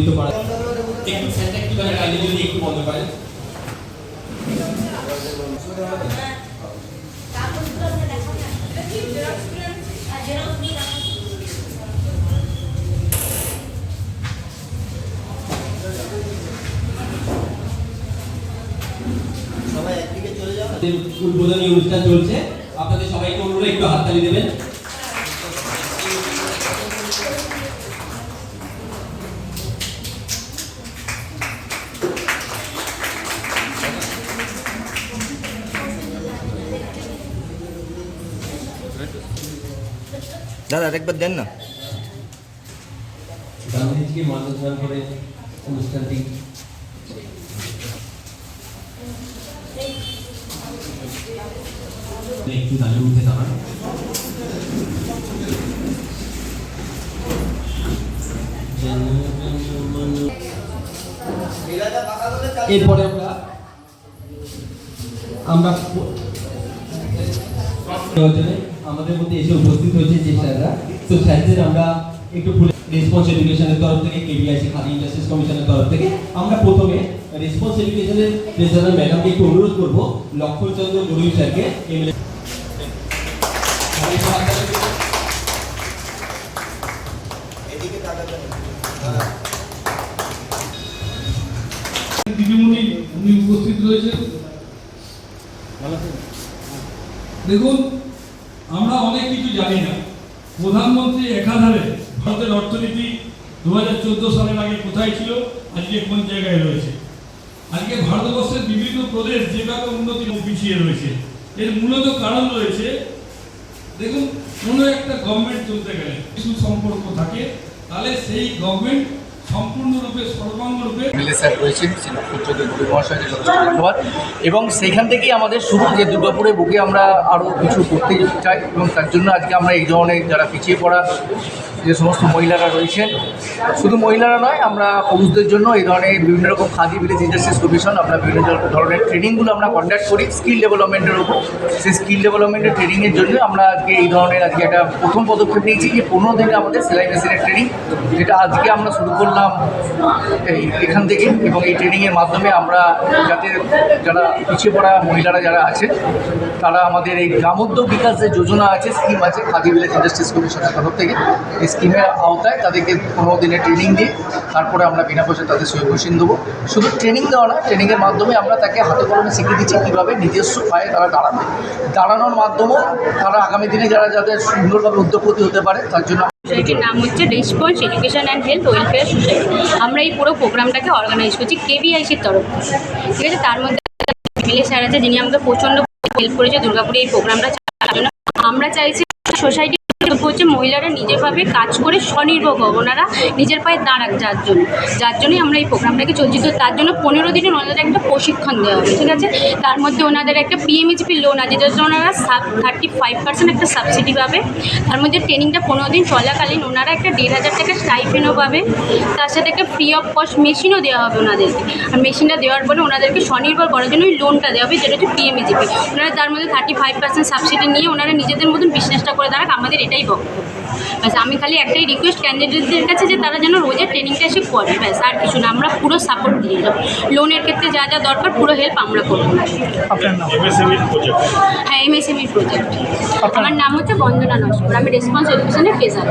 উন্নীত করা একটু ফ্যানটা মানে কাইন্ডলি যদি একটু বন্ধ করেন উদ্বোধনী অনুষ্ঠান চলছে। আপনাদের সবাইকে অনুরোধ একটু হাততালি দেবেন। দাদা আরেকবার দেন না। গান্ধীজিকে মানবস্নান করে অনুষ্ঠানটি। একটু দাঁড়িয়ে উঠে দাঁড়ান। এরপরে আমরা আমরা আমাদের মধ্যে এসে উপস্থিত হয়েছে যে স্যাররা। তো স্যারদের আমরা একটু রেসপন্স এডুকেশনের তরফ থেকে কেবিআইসি খাদি ইন্ডাস্ট্রিজ কমিশনের তরফ থেকে আমরা প্রথমে রেসপন্স এডুকেশনের প্রেসিডেন্ট ম্যাডামকে একটু অনুরোধ করব, লক্ষণচন্দ্র মুরুই স্যারকে এমএলএ দেখুন জানি না। প্রধানমন্ত্রী একাধারে ভারতের অর্থনীতি দু হাজার চোদ্দ সালের আগে কোথায় ছিল, আজকে কোন জায়গায় রয়েছে? আজকে ভারতবর্ষের বিভিন্ন প্রদেশ যেভাবে উন্নতি পিছিয়ে রয়েছে। এর মূলত কারণ রয়েছে, দেখুন, কোনো একটা গভর্নমেন্ট চলতে গেলে কিছু সম্পর্ক থাকে, তাহলে সেই গভর্নমেন্ট এবং সেইখান থেকেই আমাদের শুরু, যে দুর্গাপুরে বুকে আমরা আরও কিছু করতে চাই, এবং তার জন্য আজকে আমরা এই ধরনের যারা পিছিয়ে পড়া যে সমস্ত মহিলারা রয়েছেন, শুধু মহিলারা নয়, আমরা পুরুষদের জন্য এই ধরনের বিভিন্ন রকম খাদি ভিলেজ ইন্ডাস্ট্রিজ কমিশন, আমরা বিভিন্ন ধরনের ট্রেনিংগুলো আমরা কন্ডাক্ট করি স্কিল ডেভেলপমেন্টের উপর। সেই স্কিল ডেভেলপমেন্টের ট্রেনিংয়ের জন্য আমরা আজকে এই ধরনের আজকে একটা প্রথম পদক্ষেপ নিয়েছি, যে পনেরো দিনে আমাদের সেলাই মেশিনের ট্রেনিং যেটা আজকে আমরা শুরু করলাম। এই এখান থেকে এবং এই ট্রেনিংয়ের মাধ্যমে আমরা যাতে যারা পিছিয়ে পড়া মহিলারা যারা আছে, তারা আমাদের এই গ্রামোদ্যোগ বিকাশ যে যোজনা আছে, স্কিম আছে, খাদি ভিলেজ ইন্ডাস্ট্রিজ কমিশনের তরফ থেকে, এই স্কিমের আওতায় তাদেরকে পনেরো দিনের ট্রেনিং দিয়ে তারপরে আমরা বিনা পয়সা তাদের সঙ্গে মেশিন দেবো। শুধু ট্রেনিং দেওয়া না, ট্রেনিংয়ের মাধ্যমে আমরা তাকে হাতে কলমে শিখিয়ে দিচ্ছি কীভাবে নিজস্ব পায়ে তারা দাঁড়াবে। দাঁড়ানোর মাধ্যমেও তারা আগামী দিনে যারা যাদের সুন্দরভাবে উদ্যোগপতি হতে পারে, তার জন্য সোসাইটির নাম হচ্ছে response education and health welfare society আমরা এই পুরো প্রোগ্রামটাকে অর্গানাইজ করছি কেবিআইসির তরফ থেকে। ঠিক আছে? তার মধ্যে এমএলএ স্যার আছে, যিনি আমাকে প্রচণ্ড হেল্প করেছে দুর্গাপুরে এই প্রোগ্রামটা আমরা চাইছি সোসাইটি হচ্ছে মহিলারা নিজেভাবে কাজ করে স্বনির্ভর ওনারা নিজের পায়ে দাঁড়াক যার জন্য। যার জন্যই আমরা এই প্রোগ্রামটাকে চলছি। তো তার জন্য পনেরো দিনের ওনাদের একটা প্রশিক্ষণ দেওয়া হবে, ঠিক আছে? তার মধ্যে ওনাদের একটা পিএমএইচপি লোন আছে, যার জন্য ওনারা সাব থার্টি ফাইভ পার্সেন্ট একটা সাবসিডি পাবে। তার মধ্যে ট্রেনিংটা পনেরো দিন চলাকালীন ওনারা একটা দেড় হাজার টাকা স্টাইফেনও পাবে। তার সাথে একটা ফ্রি অফ কস্ট মেশিনও দেওয়া হবে ওনাদেরকে। আর মেশিনটা দেওয়ার পরে ওনাদেরকে স্বনির্ভর করার জন্য ওই লোনটা দেওয়া হবে, যেটা হচ্ছে পিএমএজিপি ওনারা তার মধ্যে থার্টি ফাইভ পার্সেন্ট সাবসিডি নিয়ে ওনারা নিজেদের মতন বিজনেসটা করে দাঁড়াক আমাদের এটাই বক্তব্য। ব্যাস আমি খালি একটাই রিকোয়েস্ট ক্যান্ডিডেটদের কাছে যে তারা যেন রোজের ট্রেনিংটা এসে করে ব্যাস আর কিছু না। আমরা পুরো সাপোর্ট দিয়ে যাব লোনের ক্ষেত্রে যা যা দরকার পুরো হেল্প আমরা করব। হ্যাঁ এমএসএমই প্রজেক্ট আমার নাম হচ্ছে বন্দনা নস্কর। আমি রেসপন্স এডুকেশনের পেশার